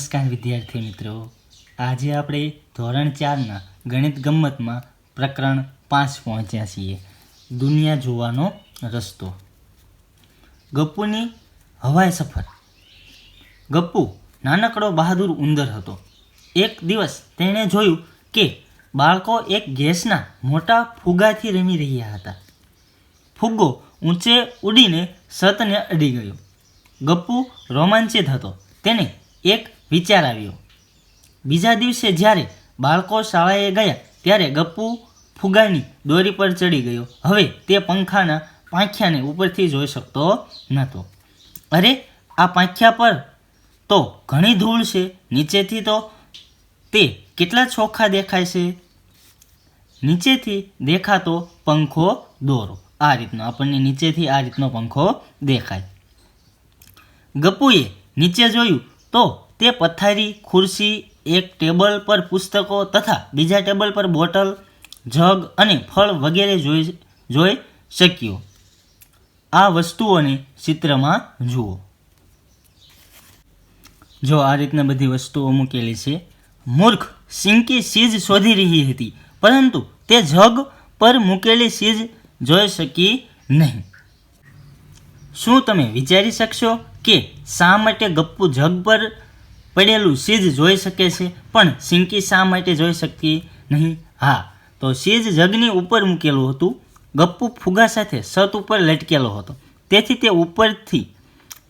નમસ્કાર વિદ્યાર્થી મિત્રો. આજે આપણે ધોરણ ચારના ગણિત ગમ્મતમાં પ્રકરણ પાંચ પહોંચ્યા છીએ. દુનિયા જોવાનો રસ્તો. ગપ્પુની હવાઈ સફર. ગપ્પુ નાનકડો બહાદુર ઉંદર હતો. એક દિવસ તેણે જોયું કે બાળકો એક ગેસના મોટા ફુગાથી રમી રહ્યા હતા. ફુગ્ગો ઊંચે ઉડીને સતને અડી ગયો. ગપ્પુ રોમાંચિત હતો. તેને એક વિચાર આવ્યો. બીજા દિવસે જ્યારે બાળકો શાળાએ ગયા, ત્યારે ગપ્પુ ફુગાની દોરી પર ચડી ગયો. હવે તે પંખાના પાંખ્યાને ઉપરથી જોઈ શકતો નહોતો. અરે, આ પાંખ્યા પર તો ઘણી ધૂળ છે. નીચેથી તો તે કેટલા ચોખ્ખા દેખાય છે? નીચેથી દેખાતો પંખો દોરો. આ રીતનો, આપણને નીચેથી આ રીતનો પંખો દેખાય. ગપ્પુએ નીચે જોયું તો તે પથારી, ખુરશી, એક ટેબલ પર પુસ્તકો તથા બીજા ટેબલ પર બોટલ, જગ અને ફળ વગેરે જોઈ જોઈ શક્યો. આ વસ્તુઓને ચિત્રમાં જુઓ. જો આ રીતના બધી વસ્તુઓ મૂકેલી છે, મૂર્ખ સિંકી સીઝ શોધી રહી હતી, પરંતુ તે જગ પર મૂકેલી સીઝ જોઈ શકી નહીં. શું તમે વિચારી શકશો કે શા માટે ગપ્પુ જગ પર પડેલું સીઝ જોઈ શકે છે, પણ સિંકી શા માટે જોઈ શકતી નહીં? હા, તો સીઝ જગની ઉપર મૂકેલું હતું, ગપ્પુ ફુગા સાથે સત ઉપર લટકેલો હતો. તેથી તે ઉપરથી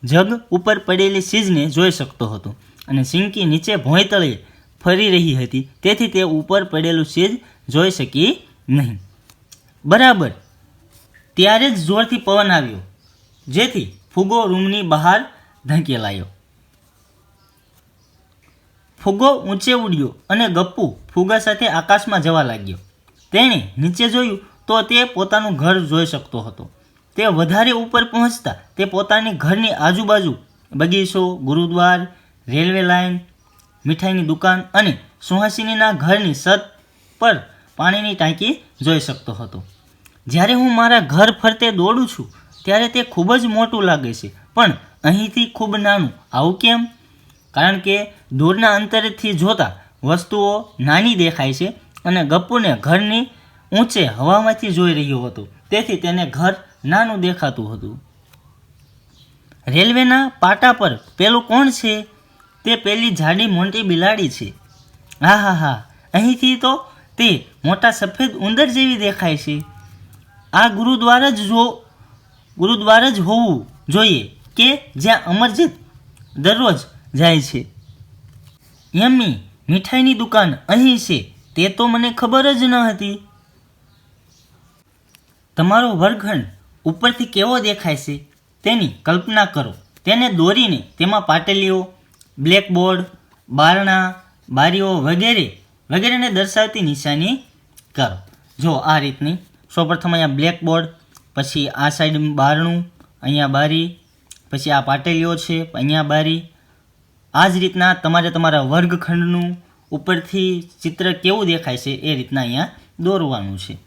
જગ ઉપર પડેલી સીઝને જોઈ શકતો હતો અને સિંકી નીચે ભોંયતળે ફરી રહી હતી. તેથી તે ઉપર પડેલું સીઝ જોઈ શકી નહીં. બરાબર. ત્યારે જ જોરથી પવન આવ્યો, જેથી ફુગો રૂમની બહાર ધકેલાયો ફુગો ઊંચે ઉડ્યો અને ગપ્પુ ફુગ્ગા સાથે આકાશમાં જવા લાગ્યો. તેણે નીચે જોયું તો તે પોતાનું ઘર જોઈ શકતો હતો. તે વધારે ઉપર પહોંચતા તે પોતાની ઘરની આજુબાજુ બગીચો, ગુરુદ્વાર, રેલવે લાઇન મીઠાઈની દુકાન અને સુહાસિનીના ઘરની છત પર પાણીની ટાંકી જોઈ શકતો હતો. જ્યારે હું મારા ઘર ફરતે દોડું છું, ત્યારે તે ખૂબ જ મોટું લાગે છે. પણ અહીંથી ખૂબ નાનું. આવું કેમ? કારણ કે દૂરના અંતરેથી જોતા વસ્તુઓ નાની દેખાય છે અને ગપ્પુને ઘરની ઊંચે હવામાંથી જોઈ રહ્યો હતો. તેથી તેને ઘર નાનું દેખાતું હતું. રેલવેના પાટા પર પેલું કોણ છે? તે પેલી જાડી મોટી બિલાડી છે. હા હા હા. અહીંથી તો તે મોટા સફેદ ઉંદર જેવી દેખાય છે. આ ગુરુદ્વાર જ જો, ગુરુદ્વાર જ હોવું જોઈએ કે જ્યાં અમરજીત દરરોજ જાય છે. યમ્મી મીઠાઈની દુકાન અહીં છે, તે તો મને ખબર જ ન હતી. તમારો વર્ગખંડ ઉપરથી કેવો દેખાય છે, તેની કલ્પના કરો. તેને દોરીને તેમાં પાટલીઓ, બ્લેકબોર્ડ, બારણા, બારીઓ વગેરે, વગેરેને દર્શાવતી નિશાની કરો. જો આ રીતની સૌપ્રથમ અહીંયા બ્લેકબોર્ડ, પછી આ સાઈડ બારણું, અહીંયા બારી, પછી આ પાટલીઓ છે, અહીંયા બારી આ જ રીતના તમારે તમારા વર્ગખંડનું ઉપરથી ચિત્ર કેવું દેખાય છે એ રીતના અહીંયા દોરવાનું છે.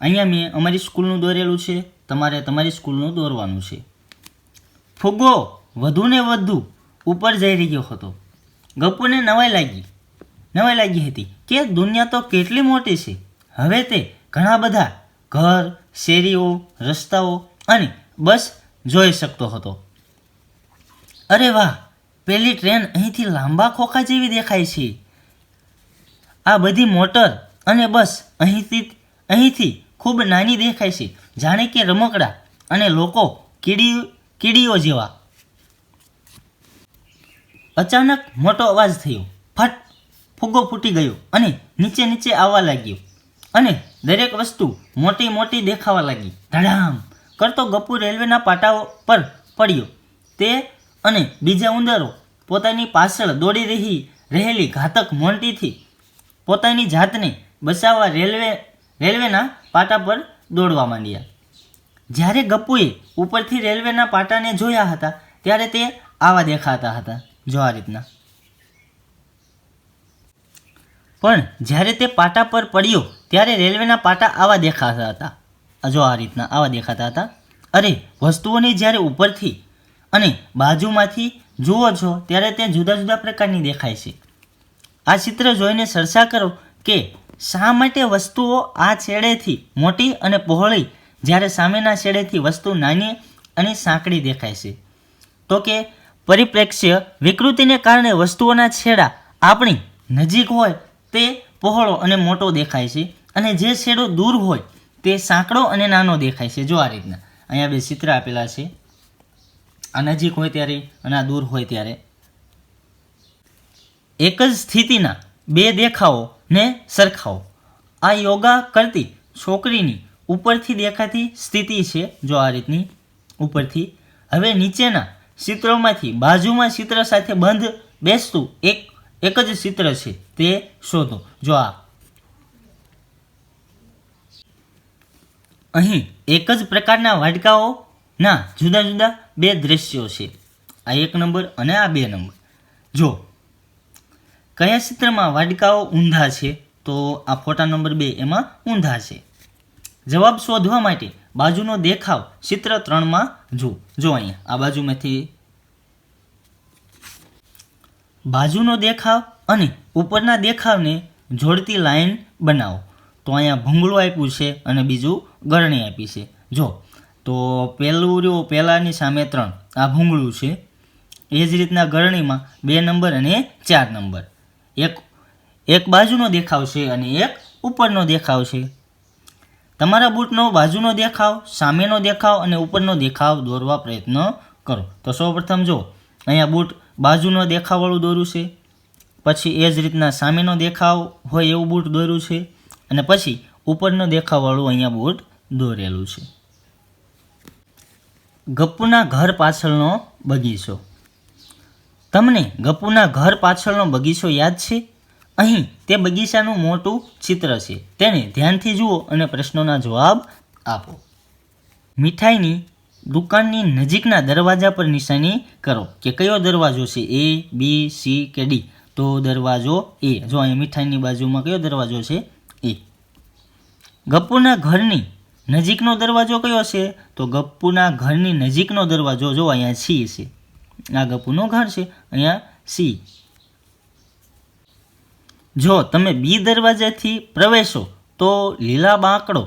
અહીંયા મેં અમારી સ્કૂલનું દોરેલું છે, તમારે તમારી સ્કૂલનું દોરવાનું છે. ફુગ્ગો વધુને વધુ ઉપર જઈ રહ્યો હતો. ગપ્પુને નવાઈ લાગી. નવાઈ લાગી હતી કે દુનિયા તો કેટલી મોટી છે. હવે તે ઘણા બધા ઘર, શેરીઓ, રસ્તાઓ અને બસ જોઈ શકતો હતો. અરે વાહ! પેલી ટ્રેન અહીંથી લાંબા ખોખા જેવી દેખાય છે. આ બધી મોટર અને બસ અહીંથી અહીંથી ખૂબ નાની દેખાય છે. જાણે કે રમકડા અને લોકો કીડી કીડીઓ જેવા. અચાનક મોટો અવાજ થયો. ફટ! ફુગ્ગો ફૂટી ગયો અને નીચે નીચે આવવા લાગ્યો. અને દરેક વસ્તુ મોટી મોટી દેખાવા લાગી. ધડામ! કરતો ગપુ રેલવેના પાટાઓ પર પડ્યો. તે અને બીજા ઉંદરો પોતાની પાછળ દોડી રહી રહેલી ઘાતક મોન્ટીથી પોતાની જાતને બચાવવા રેલવે, રેલવેના પાટા પર દોડવા માંડ્યા. જ્યારે ગપ્પુએ ઉપરથી રેલવેના પાટાને જોયા હતા, ત્યારે તે આવા દેખાતા હતા, જો આ રીતના. પણ જ્યારે તે પાટા પર પડ્યો, ત્યારે રેલવેના પાટા આવા દેખાતા હતા. જો આ રીતના આવા દેખાતા હતા. અરે, વસ્તુઓની જ્યારે ઉપરથી અને બાજુમાંથી જુઓ છો, ત્યારે તે જુદા જુદા પ્રકારની દેખાય છે. આ ચિત્ર જોઈને ચર્ચા કરો કે શા માટે વસ્તુઓ આ છેડેથી મોટી અને પહોળી, જ્યારે સામેના છેડેથી વસ્તુ નાની અને સાંકડી દેખાય છે. તો કે પરિપ્રેક્ષ્ય વિકૃતિને કારણે વસ્તુઓના છેડા આપણી નજીક હોય, તે પહોળો અને મોટો દેખાય છે અને જે છેડો દૂર હોય, તે સાંકડો અને નાનો દેખાય છે. જો આ રીતના. અહીંયા બે ચિત્ર આપેલા છે. આ નજીક હોય ત્યારે અને આ દૂર હોય ત્યારે. એક જ સ્થિતિના બે દેખાવો ને સરખાવો. આ યોગા કરતી છોકરીની ઉપરથી દેખાતી સ્થિતિ છે જો આ રીતની ઉપરથી. હવે નીચેના ચિત્રોમાંથી બાજુમાં ચિત્ર સાથે બંધ બેસતું એક એક જ ચિત્ર છે તે શોધો. જો આ. અહીં એક જ પ્રકારના વાટકાઓના જુદા જુદા બે દ્રશ્યો છે. આ એક નંબર અને આ બે નંબર. જો, કયા ચિત્રમાં વાડકાઓ ઊંધા છે, તો આ ફોટા નંબર બે એમાં ઊંધા છે. જવાબ શોધવા માટે બાજુનો દેખાવ ચિત્ર ત્રણમાં જુઓ. જો અહીંયા, આ બાજુમાંથી બાજુનો દેખાવ અને ઉપરના દેખાવને જોડતી લાઈન બનાવો. તો અહીંયા ભૂંગળું આપ્યું છે અને બીજું ગરણી આપી છે. જો તો પહેલું રહ્યું, પહેલાંની સામે ત્રણ. આ ભૂંગળું છે. એ જ રીતના ગરણીમાં બે નંબર અને ચાર નંબર. એક એક બાજુનો દેખાવ છે અને એક ઉપરનો દેખાવ છે. તમારા બૂટનો બાજુનો દેખાવ, સામેનો દેખાવ અને ઉપરનો દેખાવ દોરવા પ્રયત્ન કરો. તો સૌપ્રથમ જો, અહીંયા બૂટ બાજુનો દેખાવવાળું દોર્યું છે. પછી એ જ રીતના સામેનો દેખાવ હોય એવું બૂટ દોર્યું છે. અને પછી ઉપરનો દેખાવવાળું અહીંયા બૂટ દોરેલું છે. ગપ્પુના ઘર પાછળનો બગીચો. તમને ગપ્પુના ઘર પાછળનો બગીચો યાદ છે? અહીં તે બગીચાનું મોટું ચિત્ર છે. તેને ધ્યાનથી જુઓ અને પ્રશ્નોના જવાબ આપો. મીઠાઈની દુકાનની નજીકના દરવાજા પર નિશાની કરો કે કયો દરવાજો છે? એ, બી, સી કે ડી? તો દરવાજો એ. જો અહીં મીઠાઈની બાજુમાં કયો દરવાજો છે? એ. ગપ્પુના ઘરની નજીકનો દરવાજો કયો છે? તો ગપ્પુના ઘરની નજીકનો દરવાજો. જો, અહીંયા સી છે. આ ગપ્પુનો ઘર છે. અહીંયા સી. જો તમે બી દરવાજાથી પ્રવેશો, તો લીલા બાંકડો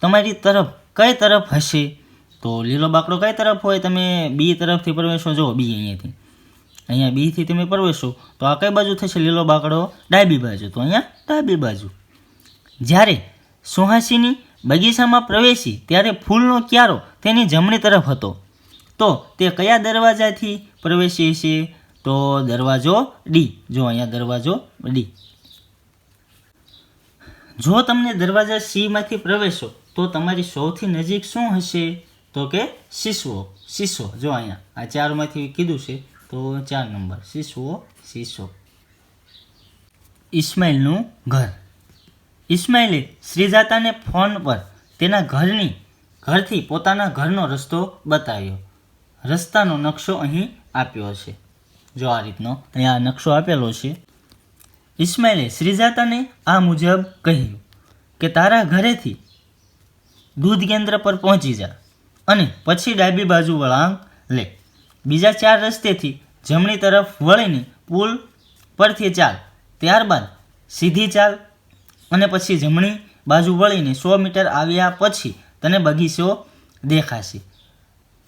તમારી તરફ કઈ તરફ હશે? તો લીલો બાંકડો કઈ તરફ હોય? તમે બી તરફથી પ્રવેશો. જો, બી અહીંયાથી. અહીંયા બીથી તમે પ્રવેશો, તો આ કઈ બાજુ થશે? લીલો બાંકડો ડાબી બાજુ. તો અહીંયા ડાબી બાજુ. જ્યારે સુહાસીની બગીચામાં પ્રવેશી ત્યારે ફૂલનો ક્યારો તેની જમણી તરફ હતો. તો તે કયા દરવાજાથી પ્રવેશી છે? તો દરવાજો ડી જો અહીંયા દરવાજો ડી જો તમને દરવાજા સીમાંથી પ્રવેશો, તો તમારી સૌથી નજીક શું હશે? તો કે શીશવો શીશો જો અહીંયા, આ ચારમાંથી કીધું છે, તો ચાર નંબર. શીશવો શીશો. ઇસ્માઇલનું ઘર. ઇસ્માઇલે શ્રીજાતાને ફોન પર તેના ઘરની, ઘરથી પોતાના ઘરનો રસ્તો બતાવ્યો. રસ્તાનો નકશો અહીં આપ્યો છે જો આ રીતનો અહીંયા નકશો આપેલો છે. ઇસ્માઇલે શ્રીજાતાને આ મુજબ કહ્યું કે, તારા ઘરેથી દૂધ કેન્દ્ર પર પહોંચી જા અને પછી ડાબી બાજુ વળાંક લે. બીજા ચાર રસ્તેથી જમણી તરફ વળીને પુલ પરથી ચાલ. ત્યારબાદ સીધી ચાલ અને પછી જમણી બાજુ વળીને સો મીટર આવ્યા પછી તને બગીચો દેખાશે.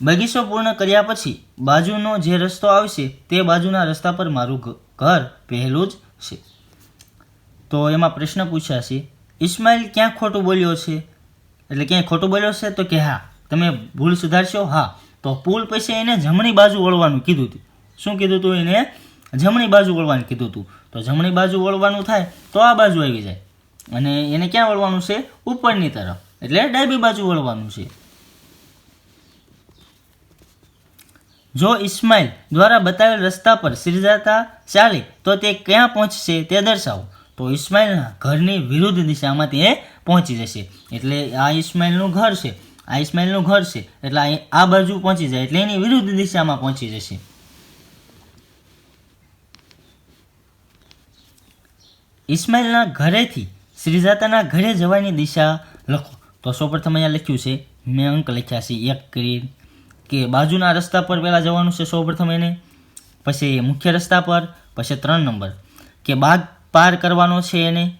બગીચો પૂર્ણ કર્યા પછી બાજુનો જે રસ્તો આવશે તે બાજુના રસ્તા પર મારું ઘર પહેલું જ છે. તો એમાં પ્રશ્ન પૂછાશે ઇસ્માઇલ ક્યાં ખોટું બોલ્યો છે? એટલે ક્યાંય ખોટું બોલ્યો છે તો કે હા, તમે ભૂલ સુધારશો? હા. તો પુલ પછી એને જમણી બાજુ વળવાનું કીધું હતું શું કીધું હતું એને? જમણી બાજુ વળવાનું કીધું હતું તો જમણી બાજુ વળવાનું થાય તો આ બાજુ આવી જાય. અને એને ક્યાં વળવાનું છે? ઉપરની તરફ. એટલે ડાબી બાજુ વળવાનું છે. જો ઇસ્માઇલ દ્વારા બતાવેલ રસ્તા પર સિરજાતા ચાલે, તો તે ક્યાં પહોંચશે તે દર્શાવો. તો ઇસ્માઇલના ઘરની વિરુદ્ધ દિશામાં તે પહોંચી જશે. એટલે આ ઇસ્માઇલનું ઘર છે. આ ઇસ્માઇલનું ઘર છે. એટલે આ બાજુ પહોંચી જાય. એટલે એની વિરુદ્ધ દિશામાં પહોંચી જશે. ઇસ્માઇલના ઘરેથી શ્રીજાતાના ઘરે જવાની દિશા લખો. તો સૌપ્રથમ અહીંયા લખ્યું છે, મેં અંક લખ્યા છે, એક કરી કે બાજુના રસ્તા પર પહેલાં જવાનું છે સૌપ્રથમ એને, પછી મુખ્ય રસ્તા પર, પછી ત્રણ નંબર. કે બાગ પાર કરવાનો છે એને,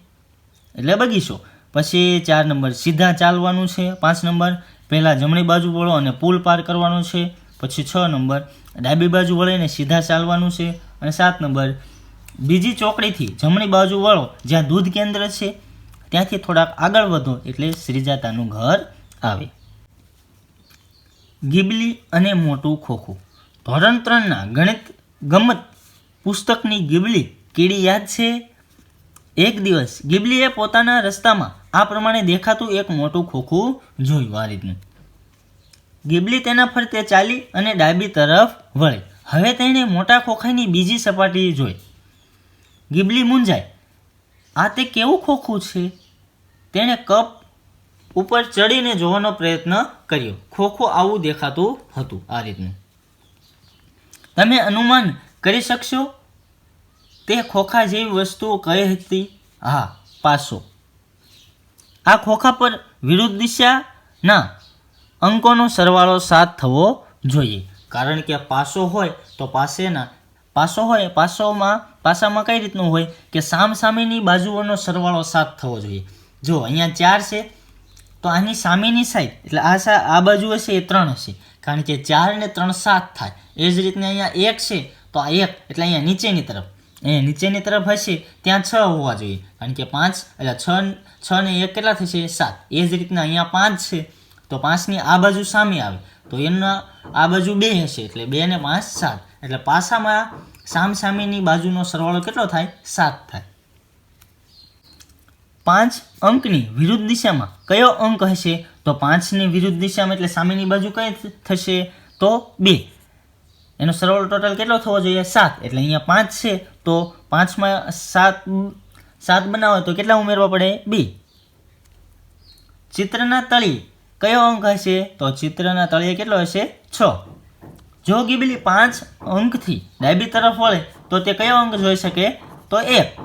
એટલે બગીચો. પછી ચાર નંબર, સીધા ચાલવાનું છે, પાંચ નંબર. પહેલાં જમણી બાજુ વળો અને પુલ પાર કરવાનો છે, પછી છ નંબર. ડાબી બાજુ વળીને સીધા ચાલવાનું છે, અને સાત નંબર. બીજી ચોકડીથી જમણી બાજુ વળો, જ્યાં દૂધ કેન્દ્ર છે ત્યાંથી થોડાક આગળ વધો એટલે શ્રીજાતાનું ઘર આવે. ગિબલી અને મોટું ખોખું. ધોરણ ત્રણના ગણિત ગમત પુસ્તકની ગિબલી કીડી યાદ છે? એક દિવસ ગિબલીએ પોતાના રસ્તામાં આ પ્રમાણે દેખાતું એક મોટું ખોખું જોયું આ રીતનું. ગિબલી તેના ફરતે ચાલી અને ડાબી તરફ વળે. હવે તેણે મોટા ખોખાની બીજી સપાટી જોઈ. ગિબલી મૂંઝાય. આ તે કેવું ખોખું છે? તેણે કપ ઉપર ચડીને જોવાનો પ્રયત્ન કર્યો. ખોખો આવું દેખાતું હતું આ રીતનું. તમે અનુમાન કરી શકશો? તે ખોખા જેવી વસ્તુઓ કઈ હતી. હા, પાસો. આ ખોખા પર વિરુદ્ધ દિશાના અંકોનો સરવાળો સાત થવો જોઈએ. કારણ કે પાસો હોય તો પાસેના, પાસો હોય, પાસોમાં, પાસામાં કઈ રીતનું હોય કે સામ સામેની બાજુઓનો સરવાળો સાત થવો જોઈએ? જો, અહીંયા ચાર છે, તો આની સામેની સાઈડ એટલે આ સા આ બાજુ હશે, એ ત્રણ હશે. કારણ કે ચાર ને ત્રણ સાત થાય. એ જ રીતના અહીંયા એક છે, તો આ એક, એટલે અહીંયા નીચેની તરફ. અહીંયા નીચેની તરફ હશે, ત્યાં છ હોવા જોઈએ. કારણ કે પાંચ, એટલે છ છ ને એક કેટલા થશે? સાત. એ જ રીતના અહીંયા પાંચ છે, તો પાંચની આ બાજુ સામે આવે. તો એના આ બાજુ બે હશે, એટલે બે ને પાંચ, સાત. એટલે પાસામાં સામ સામેની બાજુનો સરવાળો કેટલો થાય? સાત થાય. પાંચ અંકની વિરુદ્ધ દિશામાં કયો અંક હશે? તો પાંચની વિરુદ્ધ દિશામાં એટલે સામેની બાજુ કઈ થશે? તો બે. એનો સરવાળો ટોટલ કેટલો થવો જોઈએ? સાત. એટલે અહીંયા પાંચ છે, તો પાંચમાં સાત સાત બનાવો તો કેટલા ઉમેરવા પડે? બે. ચિત્રના તળિયે કયો અંક હશે? તો ચિત્રના તળિયે કેટલો હશે? છ. જો ગીબલી પાંચ અંકથી ડાબી તરફ વળે, તો તે કયો અંક જોઈ શકે? તો એક.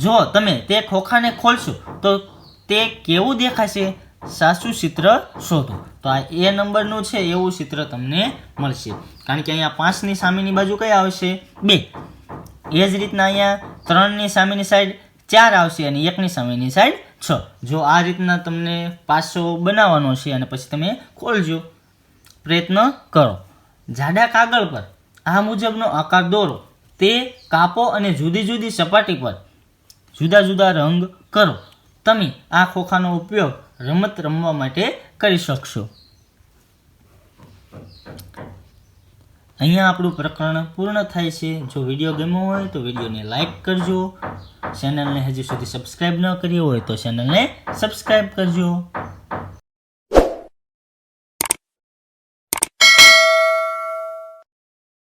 જો તમે તે ખોખાને ખોલશો, તો તે કેવું દેખાશે? સાચું ચિત્ર શોધો. તો આ એ નંબરનું છે, એવું ચિત્ર તમને મળશે. કારણ કે અહીંયા પાંચની સામેની બાજુ કઈ આવશે? બે. એ જ રીતના અહીંયા ત્રણની સામેની સાઈડ ચાર આવશે અને એકની સામેની સાઈડ છ. જો આ રીતના તમને પાસો બનાવવાનો છે અને પછી તમે ખોલજો. પ્રયત્ન કરો. જાડા કાગળ પર આ મુજબનો આકાર દોરો. તે કાપો અને જુદી જુદી સપાટી પર. જુદા જુદા રંગ કરો. તમે આ ખોખાનો ઉપયોગ રમત રમવા માટે કરી શકશો. અહીંયા આપણું પ્રકરણ પૂર્ણ થાય છે. જો વીડિયો ગમ્યો હોય તો વિડીયોને લાઈક કરજો. ચેનલને હજી સુધી સબસ્ક્રાઈબ ન કરી હોય તો ચેનલને સબસ્ક્રાઈબ કરજો.